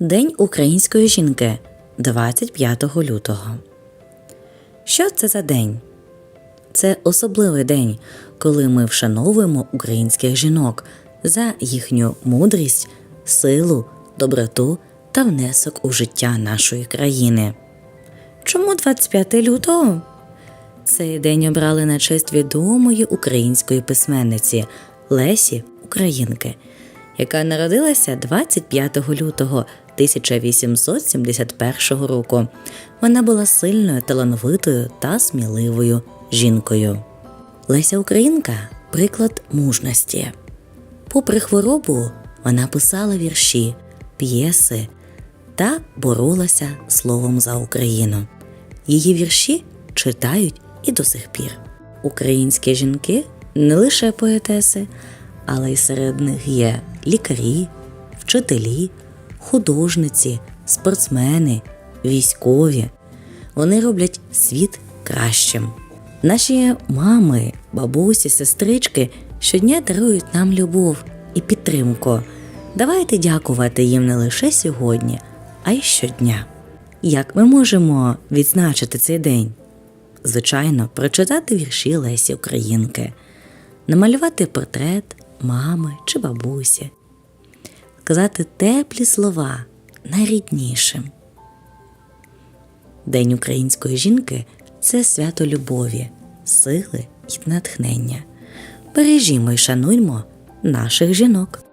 День української жінки 25 лютого. Що це за день? Це особливий день, коли ми вшановуємо українських жінок за їхню мудрість, силу, доброту та внесок у життя нашої країни. Чому 25 лютого? Цей день обрали на честь відомої української письменниці Лесі Українки, яка народилася 25 лютого 1871 року. Вона була сильною, талановитою та сміливою жінкою. Леся Українка приклад мужності. Попри хворобу, вона писала вірші, п'єси та боролася словом за Україну. Її вірші читають і до сих пір. Українські жінки не лише поетеси, але й серед них є лікарі, вчителі, художниці, спортсмени, військові. Вони роблять світ кращим. Наші мами, бабусі, сестрички щодня дарують нам любов і підтримку. Давайте дякувати їм не лише сьогодні, а й щодня. Як ми можемо відзначити цей день? Звичайно, прочитати вірші Лесі Українки, намалювати портрет мами чи бабусі, сказати теплі слова найріднішим. День української жінки це свято любові, сили і натхнення. Бережімо й шануймо наших жінок.